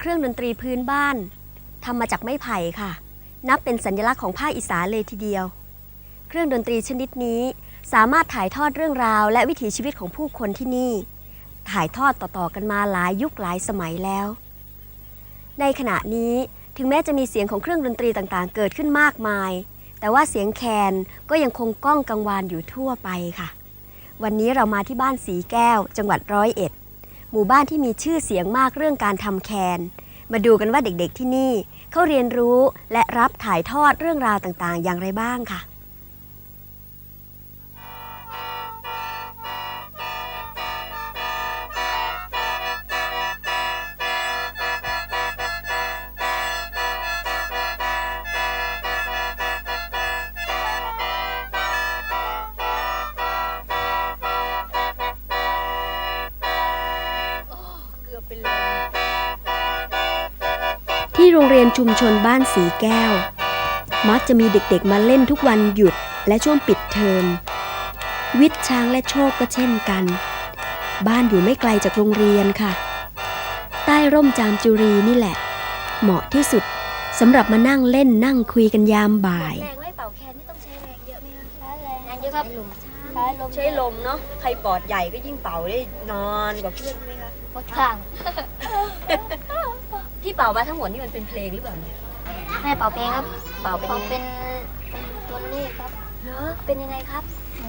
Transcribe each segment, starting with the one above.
เครื่องดนตรีพื้นบ้านทำมาจากไม้ไผ่ค่ะ นับเป็นสัญลักษณ์ของภาคอีสานเลยทีเดียว เครื่องดนตรีชนิดนี้สามารถถ่ายทอดเรื่องราว และวิถีชีวิตของผู้คนที่นี่ ถ่ายทอดต่อๆกันมาหลายยุคหลายสมัยแล้ว ในขณะนี้ถึงแม้จะมีเสียงของเครื่องดนตรีต่างๆ เกิดขึ้นมากมาย แต่ว่าเสียงแคนก็ยังคงก้องกังวานอยู่ทั่วไปค่ะ วันนี้เรามาที่บ้านสีแก้ว จังหวัดร้อยเอ็ด หมู่บ้านที่มีชื่อเสียงมากเรื่องการทำแคน มาดูกันว่าเด็กๆที่นี่เขาเรียนรู้และรับถ่ายทอดเรื่องราวต่างๆ อย่างไรบ้างค่ะ เรียนชุมชนบ้านสีแก้ว มักจะมีเด็กๆมาเล่นทุกวันหยุดและช่วงปิดเทอม วิทย์ช้างและโชคก็เช่นกัน บ้านอยู่ไม่ไกลจากโรงเรียนค่ะ ใต้ร่มจามจุรีนี่แหละ เหมาะที่สุดสำหรับมานั่งเล่นนั่งคุยกันยามบ่าย แรงไม่เป่าแคนนี่ต้องใช้แรงเยอะไหมคะใช้แรงแรงเยอะครับ ใช้ลมใช้ลมเนาะ ใครปอดใหญ่ก็ยิ่งเป่าได้นอนกว่าเพื่อนใช่ไหมคะ หมดข้าง ที่เป่ามาทั้งหมดนี่มันเป็นเพลงหรือเปล่าเนี่ยแม่เป่าเพลงครับเป่าเป็นเป่ายังไงเป็นเป็นตัวเลขครับเนอะเป็นยังไงครับ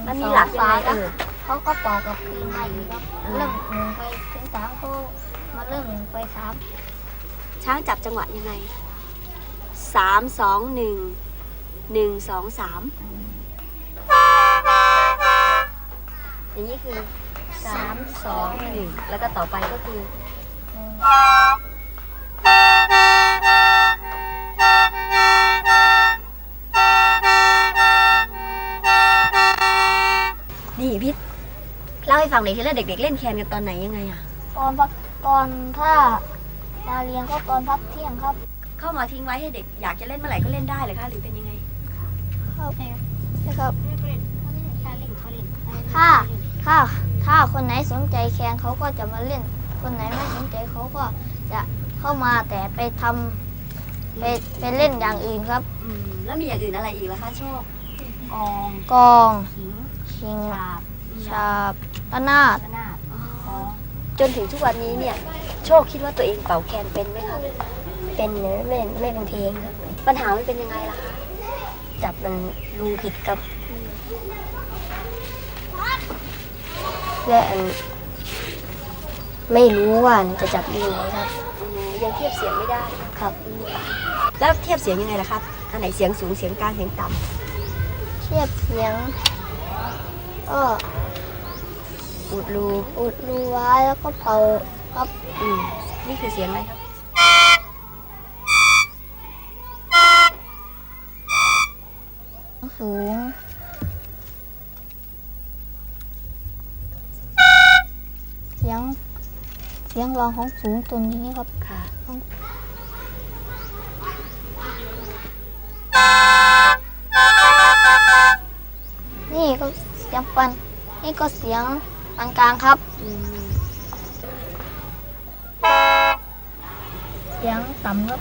มันมีสองหลักยังไงครัเอบอเขาก็เป่ากับปีนมาอยู่ครับอืมเริ่มหนึ่งไปถึงสามเขามาเริ่มหนึ่งไปสามช้างจับจังหวะยังไงสามสองหนึ่งหนึ่งสองสามอย่างนี้คือสามสองหนึ่งแล้วก็ต่อไปก็คือ เล่าให้ฟังหน่อยทีละเด็กๆเล่นแคนกันตอนไหนยังไงอะ ตอนพักตอนถ้ามาเรียนก็ตอนพักเที่ยงครับเข้ามาทิ้งไว้ให้เด็กอยากจะเล่นเมื่อไหร่ก็เล่นได้เลยคะหรือเป็นยังไง ครับใช่ครับ ถ้าถ้าถ้าคนไหนสนใจแคนเขาก็จะมาเล่น คนไหนไม่สนใจเขาก็จะเข้ามาแต่ไปทำไปไปเล่นอย่างอื่นครับ อืมแล้วมีอย่างอื่นอะไรอีกล่ะคะโชคกองกอง ขิงชิง ฉาบ ชาบระนาดระนาดอ๋อจนถึงทุกวันนี้เนี่ย โชคคิดว่าตัวเองเป่าแคนเป็นไหมคะเป็นเนื้อไม่ไม่เป็นเพลงครับ ปัญหามันเป็นยังไงล่ะคะจับมันลุงผิดกับ และอันไม่รู้ว่าจะจับยังไงครับอืมยังเทียบเสียงไม่ได้ครับ แล้วเทียบเสียงยังไงล่ะครับ อันไหนเสียงสูงเสียงกลางเสียงต่เทียบเสียงก็ำ อุดรูอุดรูไว้แล้วก็เผาครับอืมนี่คือเสียงอะไรครับสูงเสียงเสียงร้องของสูงตัวนี้ครับค่ะนี่ก็เสียงปันนี่ก็เสียง ปานกลางครับเสียงต่ำครับ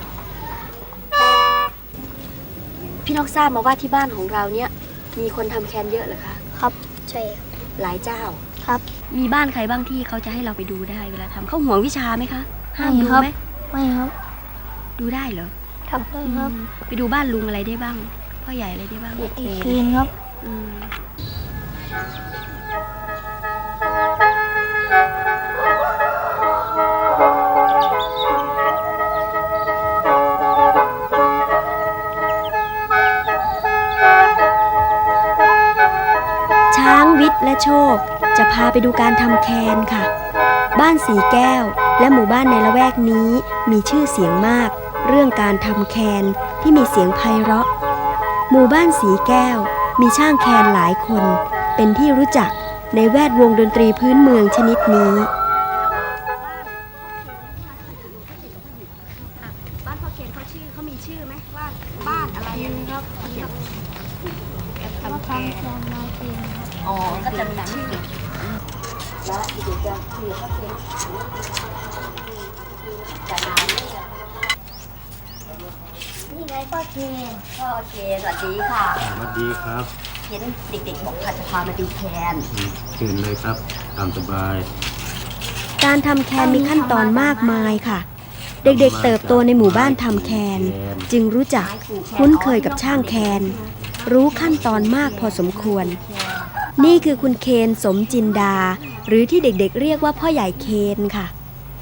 พี่นกทราบมาว่าที่บ้านของเราเนี่ย มีคนทำแคนเยอะเหรอคะ ครับใช่หลายเจ้า ครับ มีบ้านใครบ้างที่เขาจะให้เราไปดูได้เวลาทำเขาห่วงวิชาไหมคะห้ามไม่ดูครับไหมไม่ครับดูได้เหรอทำได้ครับอืมไปดูบ้านลุงอะไรได้บ้าง พ่อใหญ่อะไรได้บ้างอีกคืนครับอืม และโชค จะพาไปดูการทำแคนค่ะ บ้านสีแก้ว และหมู่บ้านในละแวกนี้มีชื่อเสียงมาก เรื่องการทำแคนที่มีเสียงไพเราะ หมู่บ้านสีแก้ว มีช่างแคนหลายคน เป็นที่รู้จักในแวดวงดนตรีพื้นเมืองชนิดนี้ นเชิญเลยครับ ตามสบาย การทำแคนมีขั้นตอนมากมายค่ะ เด็กๆ เติบโตในหมู่บ้านทำแคน จึงรู้จักคุ้นเคยกับช่างแคน รู้ขั้นตอนมากพอสมควร นี่คือคุณเคนสมจินดา หรือที่เด็กๆ เรียกว่าพ่อใหญ่เคนค่ะ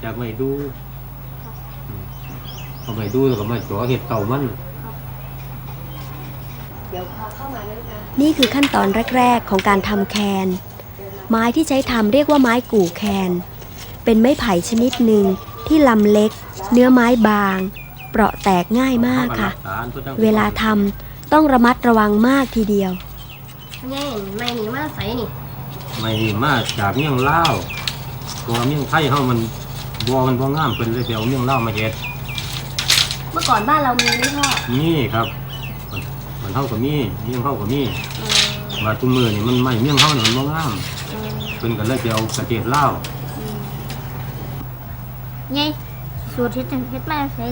อยากไปดูเอาไปดูแล้วก็มาจ่อเห็ดเต่ามัน นี่คือขั้นตอนแรก ๆ ของการทำแคน ไม้ที่ใช้ทำเรียกว่าไม้กู่แคน เป็นไม้ไผ่ชนิดหนึ่งที่ลำเล็ก เนื้อไม้บาง เปราะแตกง่ายมากค่ะ เวลาทำต้องระมัดระวังมากทีเดียวนี่ไม่หนีมาใส่นี่ไม่ดีมากจากเมี่ยงเล่าวตัวเมี่ยงไทยเฮามันบัวมันบ่งามเพิ่นเลยไปเอาเมี่ยงเล่าวมาเฮ็ดเมื่อก่อนบ้านเรามีไหมพ่อนี่ครับมันมัน เฮาก็มีเมี่ยงเฮาก็มีมาทุกมื้อนี่มันไม่เมี่ยงเฮานี่มันบ่งามเพิ่นก็เลยไปเอากระเทียมลาวนี่สูตรที่จะเฮ็ดมาใส่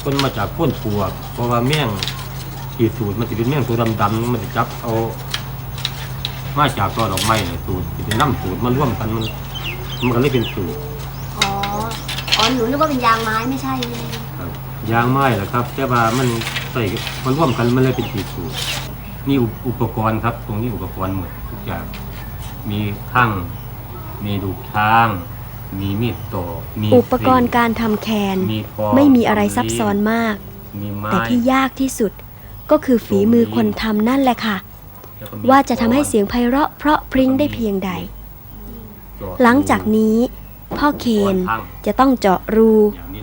เพิ่นมาจากพ้นปวกเพราะว่าเมี่ยงที่สูตรมันสิเป็นเมี่ยงตัวดำๆมันสิจับเอามาจากตอดอกไม้เนี่ยสูตรสิเป็นน้ำสูตรมาร่วมกันมันมันก็เลยเป็นสูตรอ๋ออ๋อหนูนึกว่าเป็นยางไม้ไม่ใช่ครับยางไม้แหละครับ แต่ว่ามัน ใส่มันร่วมกันมันเลยเป็นสีสูตรนี่อุอุปกรณ์ครับ ตรงนี้อุปกรณ์หมดทุกอย่างมีข้างมีดูกช้าง มีมีดตอกมีอุปกรณ์การทำแคนมีกองไม่มีอะไรซับซ้อนมาก มีไม้แต่ที่ยากที่สุดก็คือฝีมือคนทำนั่นแหละค่ะ แล้วก็มีว่าจะทำให้เสียงไพเราะเพราะพริ้งได้เพียงใด จอด หลังจากนี้ พ่อเคนข้างจะต้องเจาะรู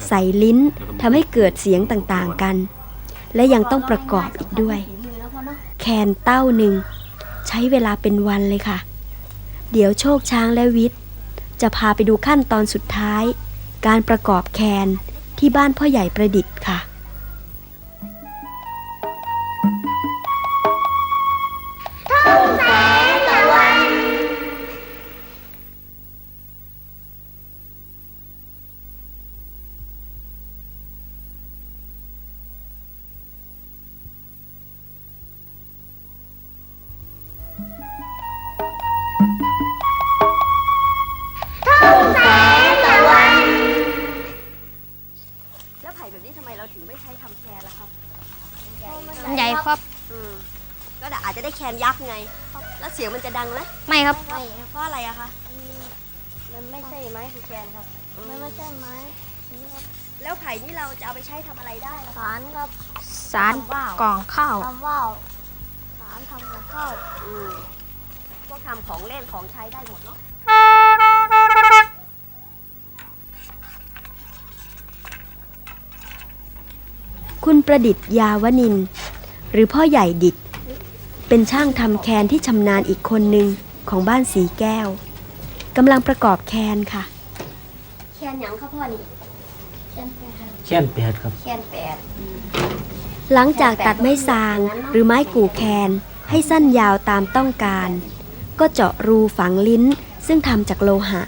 ใส่ลิ้นทำให้เกิดเสียงต่างๆกัน และยังต้องประกอบอีกด้วย แคนเต้าหนึ่ง ใช้เวลาเป็นวันเลยค่ะ เดี๋ยวโชคช้างและวิทย์ จะพาไปดูขั้นตอนสุดท้าย การประกอบแคนที่บ้านพ่อใหญ่ประดิษฐ์ค่ะ ทำแคนล่ะครับใหญ่ครับ อืมก็อาจจะได้แคนยักษ์ไง แล้วเสียงมันจะดังไหมไม่ครับเพราะอะไรอะคะ มันไม่ใช่ไม้คือแคนครับ มันไม่ใช่ไม้นี่ครับแล้วไผ่นี่เราจะเอาไปใช้ทำอะไรได้ล่ะคะสารครับสารว่าวกล่องข้าวทำว่าวสารทำกับข้าวอืมพวกทำของเล่นของใช้ได้หมดเนาะ คุณประดิษฐ์ยาวนินทร์หรือพ่อใหญ่ดิดเป็นช่างทำแคนที่ชำนาญอีกคนหนึ่งของบ้านสีแก้วกำลังประกอบแคนค่ะ แคนหยังคะพ่อนี่เช่นกันครับแช่นแปดครับ แคนแปดหลังจากตัดไม้สางหรือไม้กู่แคนให้สั้นยาวตามต้องการ ก็เจาะรูฝังลิ้นซึ่งทำจากโลหะ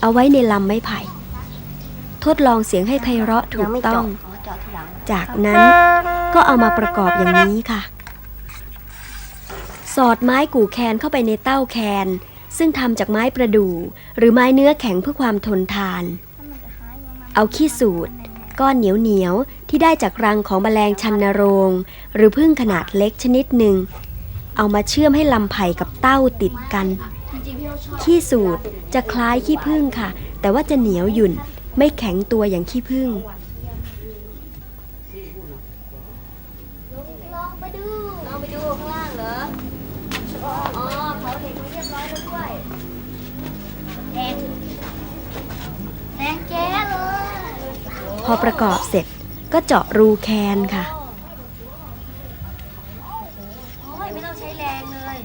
เอาไว้ในลำไม้ไผ่ ทดลองเสียงให้ไพเราะถูกต้องจากนั้นก็เอามาประกอบอย่างนี้ค่ะ สอดไม้กู่แคนเข้าไปในเต้าแคน ซึ่งทำจากไม้ประดู่ หรือไม้เนื้อแข็งเพื่อความทนทาน เอาขี้สูตร ก้อนเหนียวเหนียวๆที่ได้จากรังของแมลงชันนโรง หรือพึ่งขนาดเล็กชนิดหนึ่ง เอามาเชื่อมให้ลำไผ่กับเต้าติดกัน ขี้สูตรจะคล้ายขี้ผึ้งค่ะ แต่ว่าจะเหนียวหยุ่นไม่แข็งตัวอย่างขี้ผึ้ง ลองไปดู เอาไปดูข้างล่างเหรอ อ๋อเขาเห็นเรียบร้อยแล้วด้วย แดงแดงแจ๊เลย พ อประกอบเสร็จก็เจาะรูแคนค่ะ โอ้ยไม่ต้องใช้แรงเลย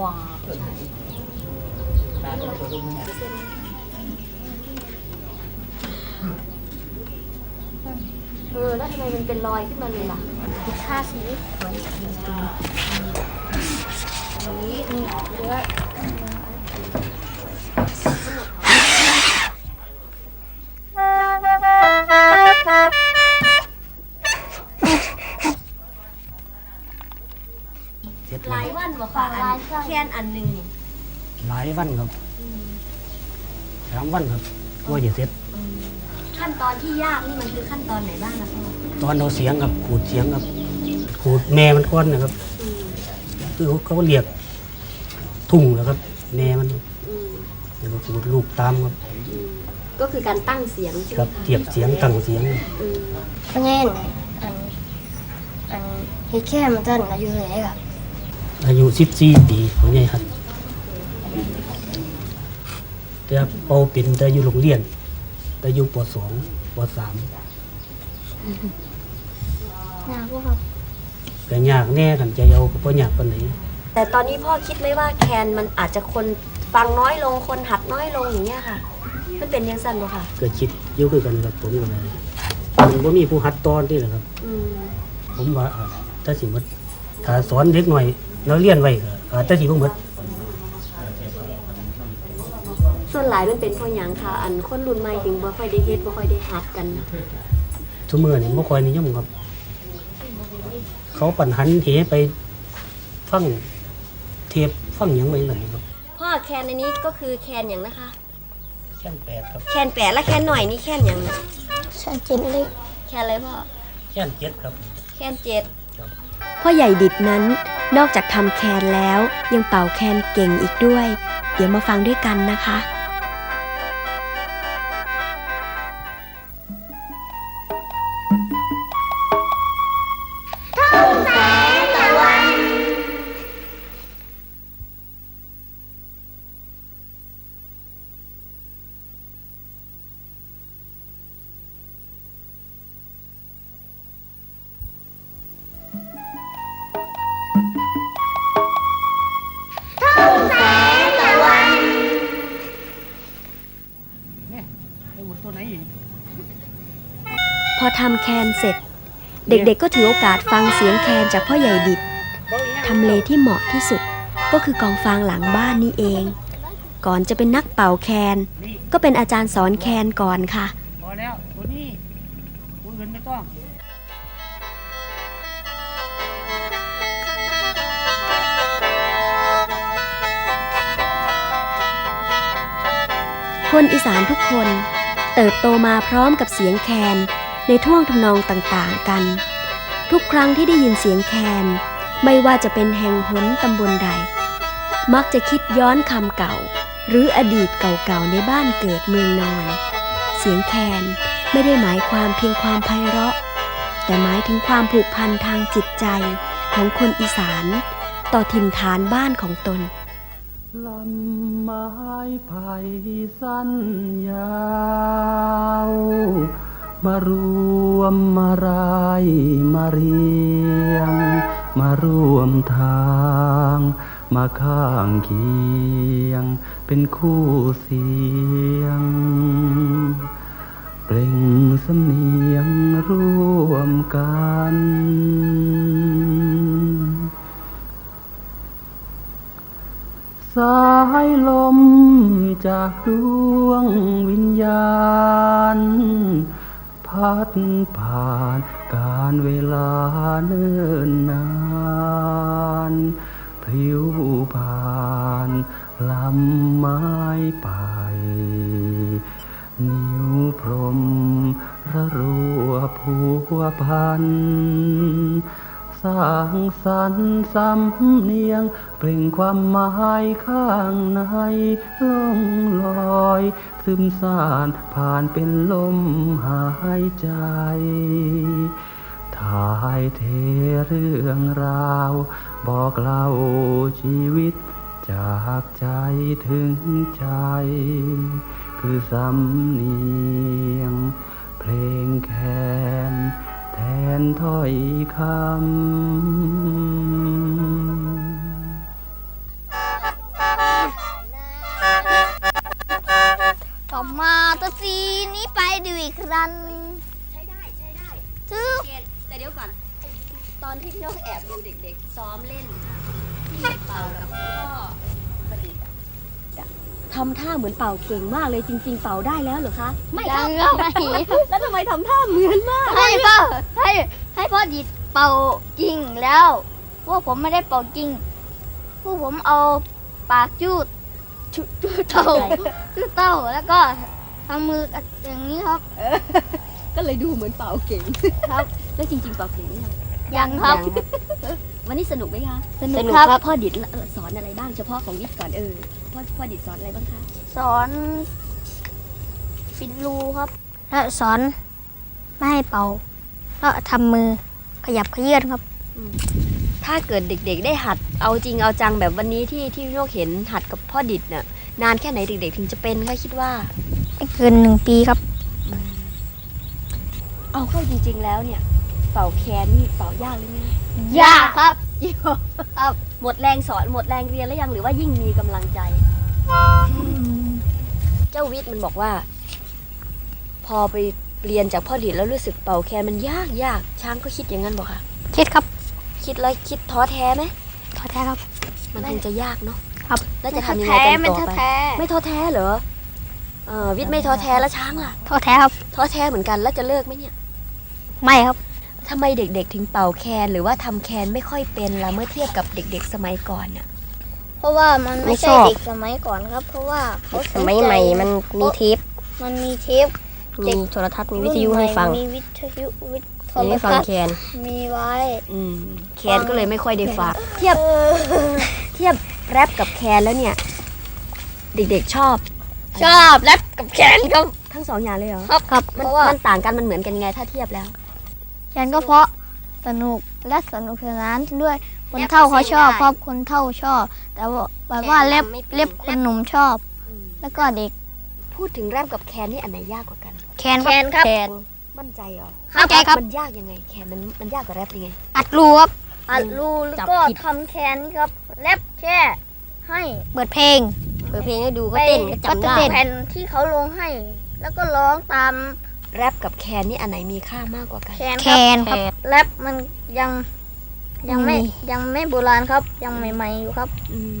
ว้าเออ แล้วทำไมมันเป็นรอยขึ้นมาเลยล่ะค่าสีเสร็ อันหนึ่งนี่หลายวันครับสามวันครับกว่าจะเสร็จขั้นตอนที่ยากนี่มันคือขั้นตอนไหนบ้างนะพ่อตอนเอาเสียงครับขูดเสียงครับขูดแม่มันก้อนนะครับคือเขาเรียกทุ่งนะครับแม่มันอืมแล้วก็ขูดลูกตามครับอืมก็คือการตั้งเสียงใช่ไหคมรับคะเทียบเสียงตั้งเสียง อืมพะเงินอันอันเฮ็ดแค่มันต้นอายุเท่าไหร่ครับ อายุสิบสี่ปีของยายครับแต่เปาเป็นแต่อยู่โรงเรียน แต่อยู่ปสองปสามนะพวกครับ ก็ยากแน่กันใจเอาก็บ่ยากปานไหนแต่ตอนนี้พ่อคิดไหมว่าแคนมันอาจจะคนฟังน้อยลงคนหัดน้อยลงอย่างเงี้ยค่ะ มันเป็นยังสั้นบ่ค่ะก็คิดอยู่คือกันกับผมก็เลยมันบ่มีผู้หัดตอนนี่แหละครับ อืม ผมว่าอ่าถ้าสิหมดถ้าสอนเด็กหน่อย เราเรียนไว้ก็อาจจะสิบ่หมดส่วนหลายมันเป็นเพราะหยังค่ะ อันคนรุ่นใหม่ถึงบ่ค่อยได้เฮ็ดบ่ค่อยได้หัดกันนะทุกมื้อนี่บ่ค่อยนิยมครับ เขาปันหันเหไปฟังเทปฟังหยังไว้นั่นครับพ่อแคนในนี้ก็คือแคนอย่างนะคะ แค่นแปดครับแคนแปดและแคนหน่อยนี่แคนอย่างฉันจินเล็กแคนอะไรพ่อ แค่นเจ็ดครับ แคนเจ็ดครับพ่อใหญ่ดิดนั้น นอกจากทำแคนแล้วยังเป่าแคนเก่งอีกด้วย เดี๋ยวมาฟังด้วยกันนะคะ พอทำแคนเสร็จ เด็กๆก็ถือโอกาสฟังเสียงแคนจากพ่อใหญ่ดิดทำเลที่เหมาะที่สุดก็คือกองฟางหลังบ้านนี่เอง ก่อนจะเป็นนักเป่าแคน ก็เป็นอาจารย์สอนแคนก่อนค่ะพอแล้วตัวนี้ตัวอื่นไม่ต้องคนอีสานทุกคน เติบโตมาพร้อมกับเสียงแคน ในท่วงทำนองต่างๆกัน ทุกครั้งที่ได้ยินเสียงแคน ไม่ว่าจะเป็นแห่งหนตำบลใด มักจะคิดย้อนคำเก่า หรืออดีตเก่าๆในบ้านเกิดเมืองนอน เสียงแคนไม่ได้หมายความเพียงความไพเราะ แต่หมายถึงความผูกพันทางจิตใจของคนอีสาน ต่อถิ่นฐานบ้านของตนลำไม้ไผ่สั้นยาว มารวมมารายมาเรียง มารวมทางมาข้างเคียง เป็นคู่เสียง เปล่งสำเนียงร่วมกัน สายลมจากดวงวิญญาณ พัดผ่านการเวลาเนิ่นนานพริ้วผ่านลำไม้ไปนิ้วพรมระรัวผัวพัน สร้างสรรค์สำเนียง เปล่งความหมายข้างในล่องลอย ซึมซ่านผ่านเป็นลมหายใจถ่ายเทเรื่องราว บอกเล่าชีวิต จากใจถึงใจ คือสำเนียง เพลงแคน นถ้อยคำต่อมาตัวซีนี้ไปดูอีกครั้งใช้ได้ใช้ได้ทึบเกแต่เดี๋ยวก่อน ตอนที่พี่นกแอบดูเด็กๆ ซ้อมเล่นที่เป่ากับพ่อ ทำท่าเหมือนเป่าเก่งมากเลยจริง ๆ เป่าได้แล้วเหรอคะ ไม่คยัรับงก็ไม่แล้วทำไมทำท่าเหมือนมาก ให้พ่อให้ให้พ่อดิดเป่าจริงแล้ว พวกผมไม่ได้เป่าจริง พวกผมเอาปากจูดจูดจูดเต่าจูดเต่าแล้วก็ทำมืออย่างนี้ครับ ก็เลยดูเหมือนเป่าเก่งครับ แล้วจริง ๆ เป่าเก่งไหมคะยังครับ วันนี้สนุกไหมคะสนุกครับ พ่อดิดสอนอะไรบ้างเฉพาะของวิทย์ก่อนเออ พ่อพ่อดิดสอนอะไรบ้างคะ สอนปิดรูครับ แล้วสอนไม่ให้เป่าแล้วทำมือขยับเขยื้อนครับ ถ้าเกิดเด็กๆ ได้หัดเอาจริงเอาจังแบบวันนี้ที่ที่พี่โยกเห็นหัดกับพ่อดิดเนี่ยนานแค่ไหนเด็กๆ ถึงจะเป็นคะคิดว่า ไม่เกินหนึ่งปีครับ เอาเข้าจริงๆแล้วเนี่ย เป่าแคนนี่เป่ายากหรือง่ายยากครับ หมดแรงสอนหมดแรงเรียนแล้วยังหรือว่ายิ่งมีกำลังใจ เจ้าวิทย์มันบอกว่า พอไปเรียนจากพ่อดิดแล้วรู้สึกเป่าแคนมันยากยากช้างก็คิดอย่างนั้นบอกค่ะ คิดครับ คิดแล้วคิดท้อแท้ไหมท้อแท้ครับ มันคงจะยากเนาะครับแล้วจะทำยังไงกันต่อไปไม่ท้อแท้เหรอเออวิทย์ไม่ท้อแท้แล้วช้างล่ะท้อแท้ครับท้อแท้เหมือนกันแล้วจะเลิกไหมเนี่ย ไม่ครับทำไมเด็กๆ ถึงเป่าแคนหรือว่าทำแคนไม่ค่อยเป็นล่ะเมื่อเทียบกับเด็ก ๆ สมัยก่อนน่ะ เพราะว่ามันไม่ไม่ชใช่อบ เด็กสมัยก่อนครับ เพราะว่าเขาสมัยใหม่มันมีเทปมันมีเทปมีโทรทัศน์มีวิทยุให้ฟังมีวิทยุวิทโทมีรให้ฟังทัศน์แคนมีไว้ อืมแคนก็เลยไม่ค่อยได้ฟังเทียบเทียบแรปกับแคนแล้วเนี่ย เด็กๆชอบชอบแรปกับแคนครับทั้งสองอย่างเลยเหรอครับครับเพมันราะว่ามันต่างกันมันเหมือนกันไงถ้าเทียบแล้ว แคนก็เพราะสนุกและสนุกสนานด้วย คนเท่าเขาชอบเพราะคนเท่าชอบ แต่ว่าแบบว่าเล็บเล็บคนหนุ่มชอบ แล้วก็เด็ก พูดถึงแรปกับแคนนี่อันไหนยากกว่ากัน แคนครับแคนมั่นใจเหรอเข้าใจครับมันยากยังไง แคนมันมันยากกว่าแรปยังไง อัดรูครับอัดรูจัแล้วบก็ผิดทำแคนนี่ครับแรปแค่ให้เปิดเพลงเปิดเพลงให้ดูก็เต้นก็จำได้แผ่นที่เขาลงให้ แล้วก็ร้องตามแรปกับแคนนี่อันไหนมีค่ามากกว่ากัน แคนครับครับแรปมันยัง ยังไม่ยังไม่โบราณครับ ยังใหม่ๆอยู่ครับ อืม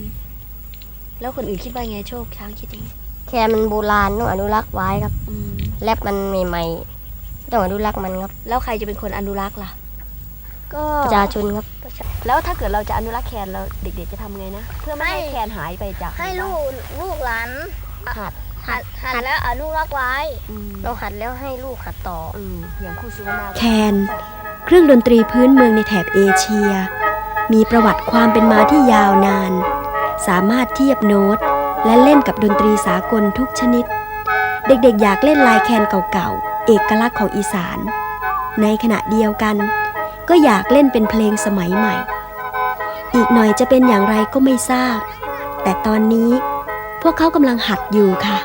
แล้วคนอื่นคิดว่าไงโชคช้างคิดยังไงแคนมันโบราณต้องอนุรักษ์ไว้ครับ อืมแรปมันใหม่ๆต้องอนุรักษ์มันครับ แล้วใครจะเป็นคนอนุรักษ์ล่ะ ก็ประชาชนครับ แล้วถ้าเกิดเราจะอนุรักษ์แคนเราเด็กๆจะทำไงนะ เพื่อไม่ให้แคนหายไปจากให้ลูกลูกหลานหัดหัดหัดแล้วอนุรักษ์ไว้ อืมต้องหัดแล้วให้ลูกหัดต่อ อืมอย่างครูสุวรรณาแคน เครื่องดนตรีพื้นเมืองในแถบเอเชีย มีประวัติความเป็นมาที่ยาวนาน สามารถเทียบโน้ต และเล่นกับดนตรีสากลทุกชนิด เด็กๆ อยากเล่นลายแคนเก่าๆ เอกลักษณ์ของอีสาน ในขณะเดียวกัน ก็อยากเล่นเป็นเพลงสมัยใหม่ อีกหน่อยจะเป็นอย่างไรก็ไม่ทราบ แต่ตอนนี้พวกเขากำลังหัดอยู่ค่ะ